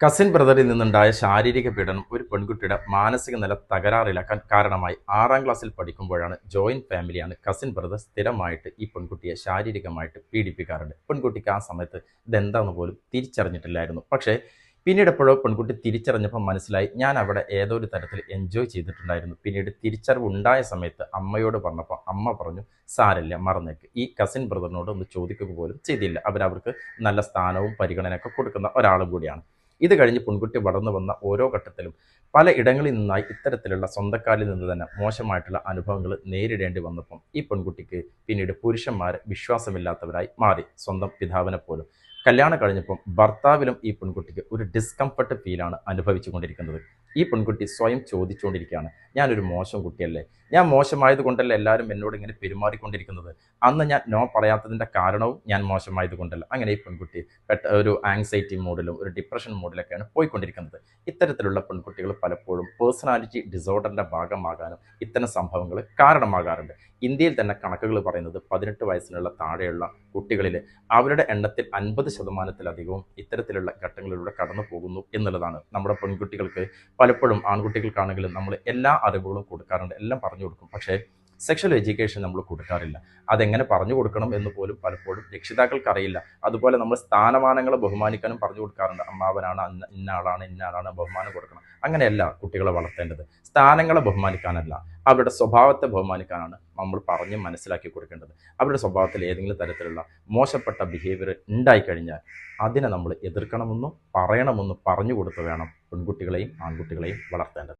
Cousin ബ്രദറിൽ നിന്നുണ്ടായ ശാരീരിക പീഡനം ഒരു പെൺകുട്ടിയുടെ മാനസിക നില തകരാറിലാക്കാൻ കാരണമായി ആറാം ക്ലാസ്സിൽ പഠിക്കുമ്പോഴാണ് ജോയിന്റ് ഫാമിലിയാണ് കസിൻ ബ്രദർ സ്ഥിരമായിട്ട് ഈ പെൺകുട്ടിയെ ശാരീരികമായിട്ട് പീഡിപ്പിക്കാറുണ്ട്. പെൺകുട്ടിക്ക് ആ സമയത്ത് ഇതെന്താണെന്ന് പോലും തിരിച്ചറിഞ്ഞിട്ടില്ലായിരുന്നു. പക്ഷേ പിന്നീട് എപ്പോഴോ പെൺകുട്ടി തിരിച്ചറിഞ്ഞപ്പോൾ മനസ്സിലായി ഞാൻ അവിടെ ഏതോ ഒരു തരത്തിൽ എൻജോയ് ചെയ്തിട്ടുണ്ടായിരുന്നു. പിന്നീട് തിരിച്ചറിവ് ഉണ്ടായ സമയത്ത് അമ്മയോട് പറഞ്ഞപ്പോൾ അമ്മ പറഞ്ഞു സാരല്ല മറന്നേക്ക്. ഈ കസിൻ ബ്രദറിനോട് ഒന്ന് ചോദിക്കുക പോലും ചെയ്തില്ല. അവരവർക്ക് നല്ല സ്ഥാനവും പരിഗണനയൊക്കെ കൊടുക്കുന്ന ഒരാളും കൂടിയാണ്. ഇത് കഴിഞ്ഞ് പെൺകുട്ടി വളർന്നു വന്ന ഓരോ ഘട്ടത്തിലും പല ഇടങ്ങളിൽ നിന്നായി ഇത്തരത്തിലുള്ള സ്വന്തക്കാരിൽ നിന്ന് തന്നെ മോശമായിട്ടുള്ള അനുഭവങ്ങൾ നേരിടേണ്ടി വന്നപ്പം ഈ പെൺകുട്ടിക്ക് പിന്നീട് പുരുഷന്മാരെ വിശ്വാസമില്ലാത്തവരായി മാറി സ്വന്തം പിതാവിനെ പോലും. കല്യാണം കഴിഞ്ഞപ്പം ഭർത്താവിലും ഈ പെൺകുട്ടിക്ക് ഒരു ഡിസ്കംഫർട്ട് ഫീലാണ് അനുഭവിച്ചു കൊണ്ടിരിക്കുന്നത്. ഈ പെൺകുട്ടി സ്വയം ചോദിച്ചുകൊണ്ടിരിക്കുകയാണ് ഞാനൊരു മോശം കുട്ടിയല്ലേ? ഞാൻ മോശമായത് കൊണ്ടല്ല എല്ലാവരും എന്നോട് ഇങ്ങനെ പെരുമാറിക്കൊണ്ടിരിക്കുന്നത്? അന്ന് ഞാൻ നോ പറയാത്തതിന്റെ കാരണവും ഞാൻ മോശമായത് കൊണ്ടല്ല. അങ്ങനെ ഈ പെൺകുട്ടി ഒരു ആങ്സൈറ്റി മോഡിലും ഒരു ഡിപ്രഷൻ മോഡിലൊക്കെയാണ് പോയിക്കൊണ്ടിരിക്കുന്നത്. ഇത്തരത്തിലുള്ള പെൺകുട്ടികൾ പലപ്പോഴും പേഴ്സണാലിറ്റി ഡിസോർഡറിന്റെ ഭാഗമാകാനും ഇത്തരം സംഭവങ്ങൾ കാരണമാകാറുണ്ട്. ഇന്ത്യയിൽ തന്നെ കണക്കുകൾ പറയുന്നത് പതിനെട്ട് വയസ്സിനുള്ള താഴെയുള്ള കുട്ടികളിൽ അവരുടെ എണ്ണത്തിൽ അൻപത് ശതമാനത്തിലധികവും ഇത്തരത്തിലുള്ള ഘട്ടങ്ങളിലൂടെ കടന്നു പോകുന്നു എന്നുള്ളതാണ്. നമ്മുടെ പെൺകുട്ടികൾക്ക് പലപ്പോഴും ആൺകുട്ടികൾക്കാണെങ്കിലും നമ്മൾ എല്ലാ അറിവുകളും കൊടുക്കാറുണ്ട് എല്ലാം പറഞ്ഞു കൊടുക്കും. പക്ഷേ സെക്ഷൽ എഡ്യൂക്കേഷൻ നമ്മൾ കൊടുക്കാറില്ല. അതെങ്ങനെ പറഞ്ഞു കൊടുക്കണം എന്ന് പോലും പലപ്പോഴും രക്ഷിതാക്കൾക്കറിയില്ല. അതുപോലെ നമ്മൾ സ്ഥാനമാനങ്ങളെ ബഹുമാനിക്കാനും പറഞ്ഞു കൊടുക്കാറുണ്ട്. അമ്മാവനാണ് അന്ന ഇന്ന ആളാണ് ഇന്ന ആളാണ് ബഹുമാനം കൊടുക്കണം. അങ്ങനെയല്ല കുട്ടികളെ വളർത്തേണ്ടത്. സ്ഥാനങ്ങളെ ബഹുമാനിക്കാനല്ല അവരുടെ സ്വഭാവത്തെ ബഹുമാനിക്കാനാണ് നമ്മൾ പറഞ്ഞ് മനസ്സിലാക്കി കൊടുക്കേണ്ടത്. അവരുടെ സ്വഭാവത്തിൽ ഏതെങ്കിലും തരത്തിലുള്ള മോശപ്പെട്ട ബിഹേവിയർ ഉണ്ടായിക്കഴിഞ്ഞാൽ അതിനെ നമ്മൾ എതിർക്കണമെന്നും പറയണമെന്നും പറഞ്ഞു കൊടുത്ത് വേണം പെൺകുട്ടികളെയും ആൺകുട്ടികളെയും വളർത്തേണ്ടത്.